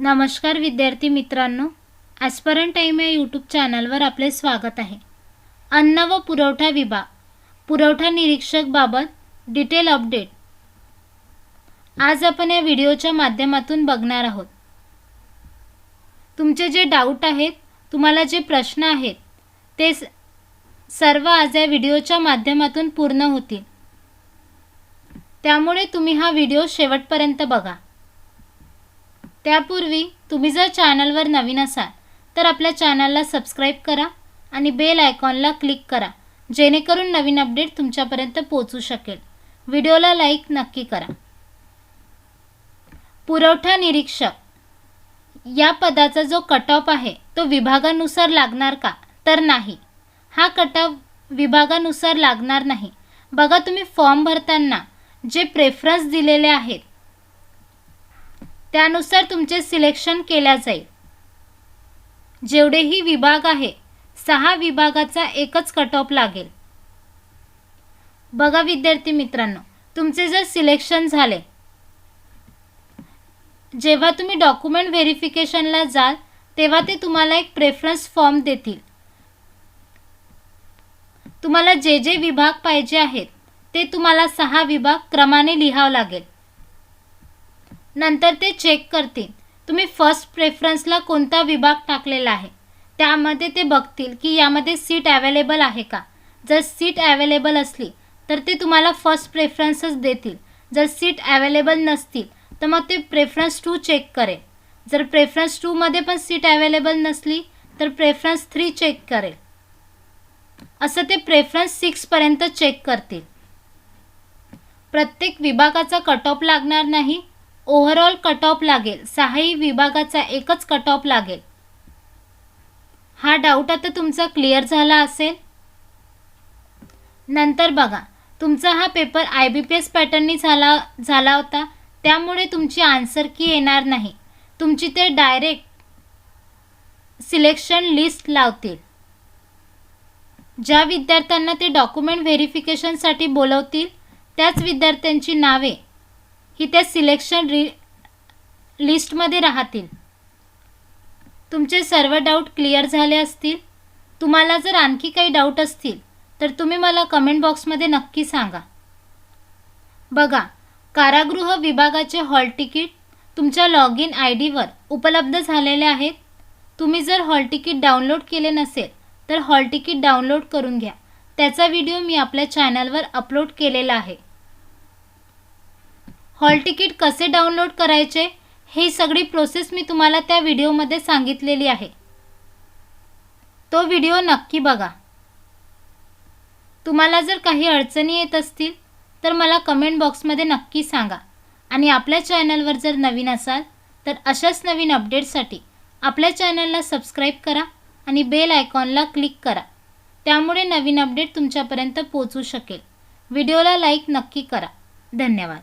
नमस्कार विद्यार्थी मित्रांनो ॲस्परंट टाईम या यूट्यूब चॅनलवर आपले स्वागत आहे. अन्न व पुरवठा विभाग पुरवठा निरीक्षकबाबत डिटेल अपडेट आज आपण या व्हिडिओच्या माध्यमातून बघणार आहोत. तुमचे जे डाऊट आहेत तुम्हाला जे प्रश्न आहेत ते स- सर्व आज या व्हिडिओच्या माध्यमातून पूर्ण होतील. त्यामुळे तुम्ही हा व्हिडिओ शेवटपर्यंत बघा. त्यापूर्वी तुम्ही जर चॅनलवर नवीन असाल तर आपल्या चॅनलला सबस्क्राईब करा आणि बेल आयकॉनला क्लिक करा जेणेकरून नवीन अपडेट तुमच्यापर्यंत पोहोचू शकेल. व्हिडिओला लाईक नक्की करा. पुरवठा निरीक्षक. या पदाचा जो कट ऑफ आहे तो विभागानुसार लागणार का? तर नाही. हा कट ऑफ विभागानुसार लागणार नाही. बघा तुम्ही फॉर्म भरताना जे प्रेफरन्स दिलेले आहेत त्यानुसार तुमचे सिलेक्शन केल्या जाईल. जेवढेही विभाग आहे सहा विभागाचा एकच कट ऑफ लागेल. बघा विद्यार्थी मित्रांनो तुमचे जर सिलेक्शन झाले जेव्हा तुम्ही डॉक्युमेंट व्हेरिफिकेशनला जाल तेव्हा ते तुम्हाला एक प्रेफरन्स फॉर्म देतील. तुम्हाला जे जे विभाग पाहिजे आहेत ते तुम्हाला सहा विभाग क्रमाने लिहावं लागेल. नंतर ते चेक करतील. तुम्ही फर्स्ट प्रेफरन्सला कोणता विभाग टाकलेला आहे? त्यामध्ये ते बघतील की यामध्ये सीट अवेलेबल आहे का? जर सीट अवेलेबल असली तर ते तुम्हाला फर्स्ट प्रेफरन्सच देतील. जर सीट अवेलेबल नसतील तर मग ते प्रेफरन्स टू चेक करेल. जर प्रेफरन्स टूमध्ये पण सीट अवेलेबल नसली तर प्रेफरन्स थ्री चेक करेल. असं ते प्रेफरन्स सिक्सपर्यंत चेक करतील. प्रत्येक विभागाचा कट ऑफ लागणार नाही ओव्हरऑल कट ऑफ लागेल. सहाही विभागाचा एकच कट ऑफ लागेल. हा डाऊट आता तुमचा क्लिअर झाला असेल? नंतर बघा. तुमचा हा paper I B P S पॅटर्ननी झाला झाला होता. त्यामुळे तुमची आन्सर की येणार नाही. तुमची ते डायरेक्ट सिलेक्शन लिस्ट लावतील. ज्या विद्यार्थ्यांना ते डॉक्युमेंट व्हेरिफिकेशनसाठी बोलवतील त्याच विद्यार्थ्यांची नावे. ही त्या सिलेक्शन रि लिस्टमध्ये राहतील. तुमचे सर्व डाऊट क्लिअर झाले असतील? तुम्हाला जर आणखी काही डाऊट असतील तर तुम्ही मला कमेंट बॉक्समध्ये नक्की सांगा. बघा कारागृह विभागाचे हॉल तिकीट तुमच्या लॉग इन आय डीवर उपलब्ध झालेले आहेत. तुम्ही जर हॉल तिकीट डाउनलोड केले नसेल तर हॉल तिकीट डाउनलोड करून घ्या. त्याचा व्हिडिओ मी आपल्या चॅनलवर अपलोड केलेला आहे. हॉल तिकीट कसे डाउनलोड करायचे ही सगळी प्रोसेस मी तुम्हाला त्या व्हिडिओमध्ये सांगितलेली आहे. तो व्हिडिओ नक्की बघा. तुम्हाला जर काही अडचणी येत असतील तर मला कमेंट बॉक्समध्ये नक्की सांगा. आणि आपल्या चॅनलवर जर नवीन असाल तर अशाच नवीन अपडेटसाठी आपल्या चॅनलला सबस्क्राईब करा आणि बेल आयकॉनला क्लिक करा. त्यामुळे नवीन अपडेट तुमच्यापर्यंत पोहोचू शकेल. व्हिडिओला लाईक नक्की करा. धन्यवाद.